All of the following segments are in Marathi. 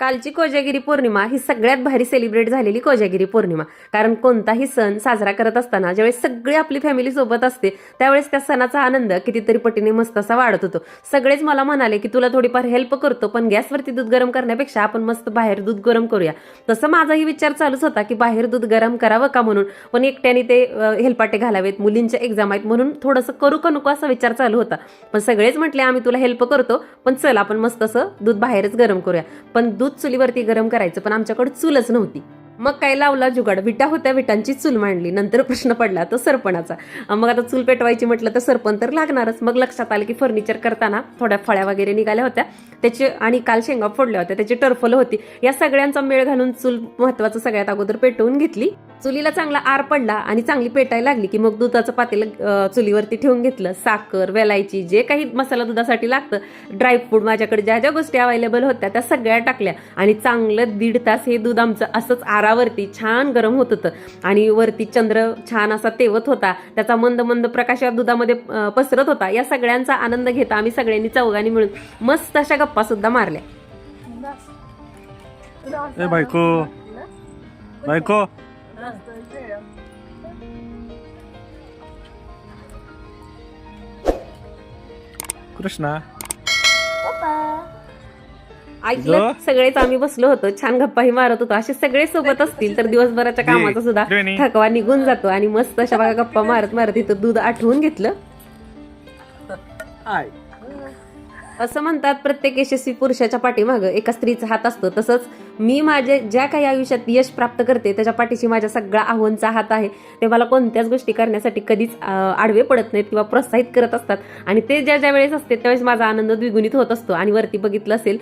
कालची कोजागिरी पौर्णिमा ही सगळ्यात भारी सेलिब्रेट झालेली कोजागिरी पौर्णिमा. कारण कोणताही सण साजरा करत असताना ज्यावेळेस सगळी आपली फॅमिली सोबत असते त्यावेळेस त्या सणाचा आनंद कितीतरी पटीने मस्त असा वाढत होतो. सगळेच मला म्हणाले की तुला थोडीफार हेल्प करतो पण गॅसवरती दूध गरम करण्यापेक्षा आपण मस्त बाहेर दूध गरम करूया. तसं माझाही विचार चालूच होता की बाहेर दूध गरम करावं का म्हणून? पण एकट्याने ते हेलपाटे घालावेत मुलींच्या एक्झाम आहेत म्हणून थोडंसं करू का नको असा विचार चालू होता. पण सगळेच म्हटले आम्ही तुला हेल्प करतो पण चल आपण मस्त असं दूध बाहेरच गरम करूया. पण दूध चुलीवरती गरम करायचं पण आमच्याकडे चूलच नव्हती. मग काय लावला जुगाड? विटा होत्या विटांची चूल मांडली. नंतर प्रश्न पडला तो सरपणाचा. मग आता चूल पेटवायची म्हटलं तर सरपण तर लागणारच. मग लक्षात आलं की फर्निचर करताना थोड्या फळ्या वगैरे निघाल्या होत्या. त्याचे आणि काल शेंगा फोडल्या होत्या. त्याची टर्फल होती. या सगळ्यांचा मेळ घालून चूल महत्वाचं सगळ्यात अगोदर पेटवून घेतली. चुलीला चांगला आर पडला आणि चांगली पेटायला लागली की मग दुधाचं पातेलं चुलीवरती ठेवून घेतलं. साखर वेलायची जे काही मसाला दुधासाठी लागतं ड्रायफ्रूट माझ्याकडे ज्या ज्या गोष्टी अवेलेबल होत्या त्या सगळ्या टाकल्या. आणि चांगलं दीड तास हे दूध आमचं असंच आरावरती छान गरम होत होतं. आणि वरती चंद्र छान असा तेवत होता. त्याचा मंद मंद प्रकाश या दुधामध्ये पसरत होता. या सगळ्यांचा आनंद घेता आम्ही सगळ्यांनी चौघांनी मिळून मस्त अशा गप्पा सुद्धा मारल्या. ए बायको. बायको. कृष्णा. ऐकलं? सगळेच आम्ही बसलो होतो. छान गप्पाही मारत होतो. असे सगळे सोबत असतील तर दिवसभराच्या कामाचा सुद्धा. थकवा निघून जातो आणि मस्त अशा बघा गप्पा मारत मारत इथं दूध आठवून घेतलं. असं म्हणतात प्रत्येक यशस्वी पुरुषाच्या पाठीमागं एका स्त्रीचा हात असतो. तसंच मी माझे ज्या काही आयुष्यात यश प्राप्त करते त्याच्या पाठीशी माझ्या सगळ्या आव्हानचा हात आहे. ते मला कोणत्याच गोष्टी करण्यासाठी कधीच आडवे पडत नाहीत किंवा प्रोत्साहित करत असतात. आणि ते ज्या ज्या वेळेस असते त्यावेळेस माझा आनंद द्विगुणित होत असतो. आणि वरती बघितलं असेल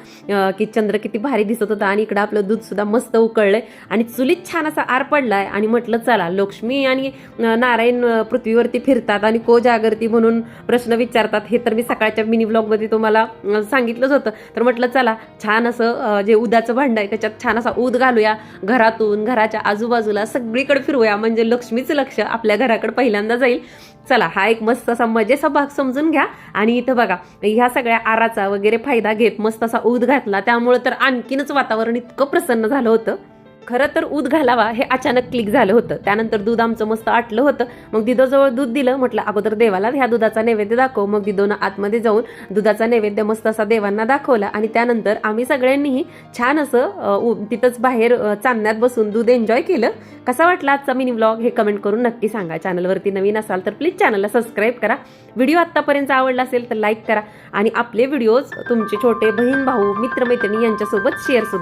की चंद्र किती भारी दिसत होता आणि इकडं आपलं दूध सुद्धा मस्त उकळलंय. आणि चुलीत छान असा आर पडलाय आणि म्हटलं चला लक्ष्मी आणि नारायण पृथ्वीवरती फिरतात आणि को जागरती म्हणून प्रश्न विचारतात. हे तर मी सकाळच्या मिनी ब्लॉगमध्ये तुम्हाला मला सांगितलंच होतं. तर म्हटलं चला छान असं जे उदाचं भांड आहे त्याच्यात छान असा ऊद घालूया. घरातून घराच्या आजूबाजूला सगळीकडे फिरूया म्हणजे लक्ष्मीचं लक्ष आपल्या घराकडे पहिल्यांदा जाईल. चला हा एक मस्त असा मजेचा भाग समजून घ्या. आणि इथं बघा ह्या सगळ्या आराचा वगैरे फायदा घेत मस्त असा ऊद घातला. त्यामुळे तर आणखीनच वातावरण इतकं प्रसन्न झालं होतं. खरं तर दूध घालावा हे अचानक क्लिक झालं होतं. त्यानंतर दूध आमचं मस्त आटलं होतं. मग दिदोजवळ दूध दिलं म्हटलं अगोदर देवाला ह्या दुधाचा नैवेद्य दाखव. मग दिदोनं आतमध्ये जाऊन दुधाचा नैवेद्य मस्त असा देवांना दाखवला आणि त्यानंतर आम्ही सगळ्यांनीही छान असं तिथंच बाहेर चांदण्यात बसून दूध एन्जॉय केलं. कसा वाटला आजचा मिनी व्लॉग हे कमेंट करून नक्की सांगा. चॅनलवरती नवीन असाल तर प्लीज चॅनलला सबस्क्राईब करा. व्हिडिओ आत्तापर्यंत आवडला असेल तर लाईक करा आणि आपले व्हिडिओज तुमचे छोटे बहीण भाऊ मित्रमैत्रिणी यांच्यासोबत शेअर सुद्धा